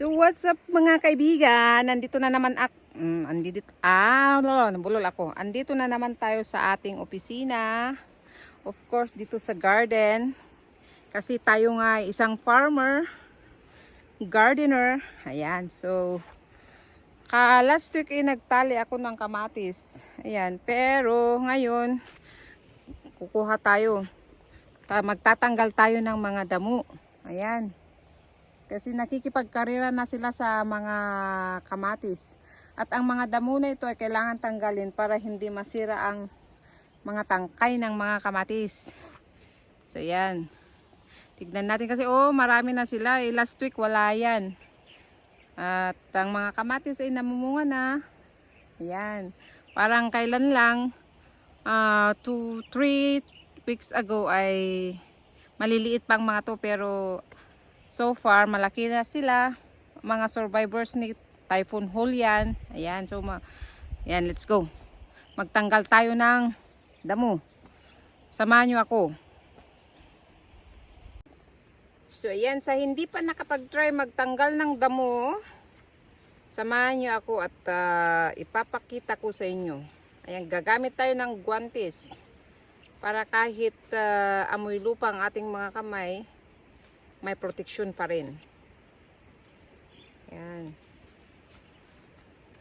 So what's up mga kaibigan? Nandito na naman ako. Mm, andito, ah, lolo, nabulol ako. Andito na naman tayo sa ating opisina. Of course, dito sa garden. Kasi tayo nga isang farmer, gardener. Ayan, so ka last week ay nagtali ako ng kamatis. Ayan, pero ngayon kukuha tayo. Ta- magtatanggal tayo ng mga damo. Ayan. Kasi nakikipagkarera na sila sa mga kamatis. At ang mga damo na ito ay kailangan tanggalin para hindi masira ang mga tangkay ng mga kamatis. So yan. Tignan natin kasi oh marami na sila. Eh, last week wala yan. At ang mga kamatis ay namumunga na. Ayan. Parang kailan lang 2 3 weeks ago ay maliliit pang mga to pero So far, malaki na sila. Mga survivors ni Typhoon Julian. Ayan, so ma Ayan, let's go. Magtanggal tayo ng damo. Samahan nyo ako. So, ayan, sa hindi pa nakapag-try magtanggal ng damo, samahan nyo ako at ah, ipapakita ko sa inyo. Ayan, gagamit tayo ng guantes para kahit ah, amoy lupa ang ating mga kamay, may protection pa rin. Yan.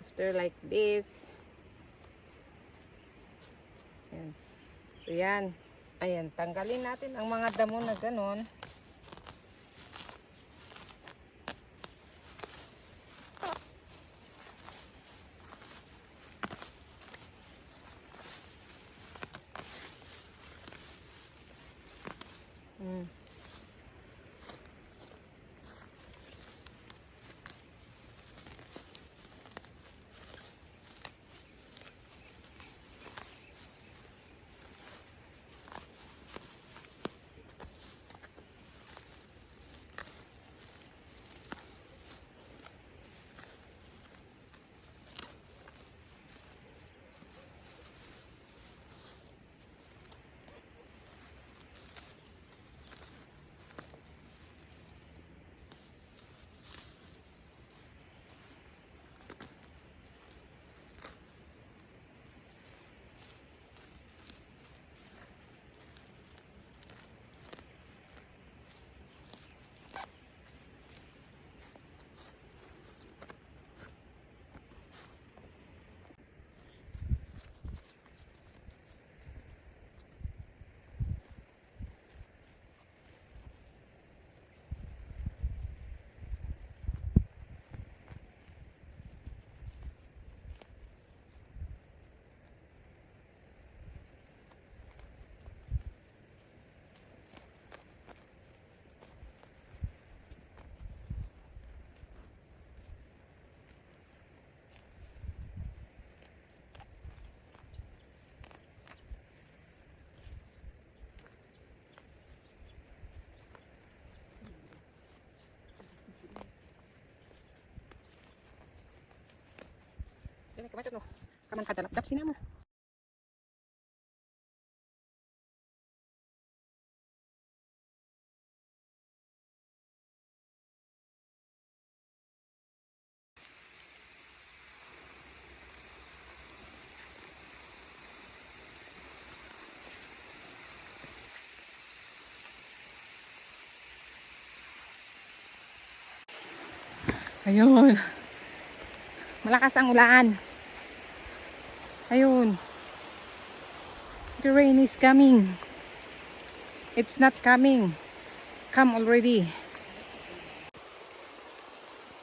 After like this. Yan. So yan. Ayan, tanggalin natin ang mga damo na ganon. Mm. Kamatot no. Kaman kadalap-dap sina mo. Ayun. Malakas ang ulan. Ayun. The rain is coming. It's not coming. Come already.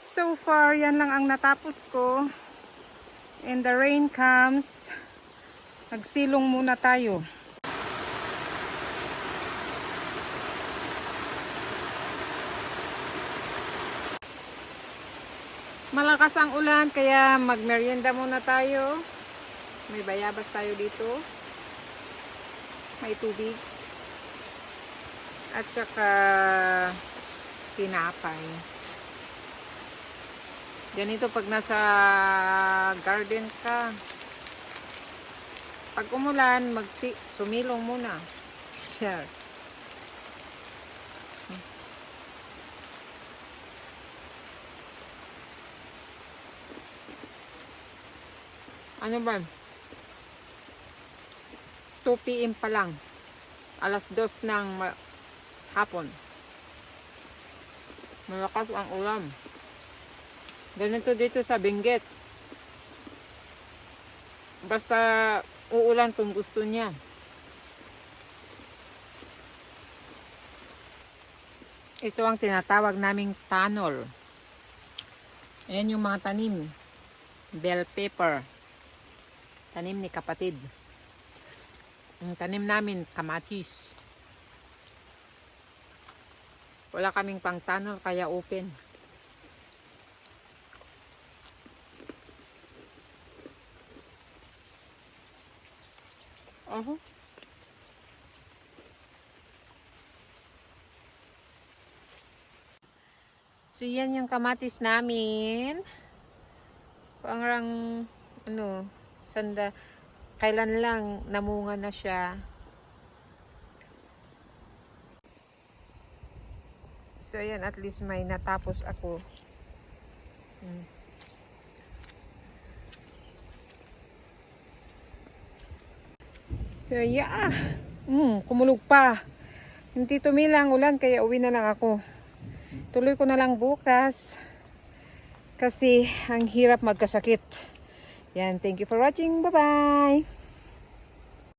So far, yan lang ang natapos ko. And the rain comes. Nagsilong muna tayo. Malakas ang ulan kaya magmerienda muna tayo. May bayabas tayo dito. May tubig. At saka tinapay. Ganito pag nasa garden ka. Pag umulan, magsi sumilong muna. Share. Ano ba? 2 p.m. pa lang. Alas 2 ng hapon. Malakas ang ulam. Ganito dito sa Benguet. Basta uulan kung gusto niya. Ito ang tinatawag naming tunnel. Ayan yung mga tanim. Bell pepper. Tanim ni kapatid. Ang tanim namin, kamatis. Wala kaming pang tunnel, kaya open. Oho. So, yan yung kamatis namin. Parang, ano, sanda, kailan lang namunga na siya. So, yan, at least may natapos ako. Hmm. So, yeah. Mm, kumulog pa. Hindi tumilang ulan, kaya uwi na lang ako. Tuloy ko na lang bukas. Kasi, ang hirap magkasakit. Yan, thank you for watching. Bye-bye!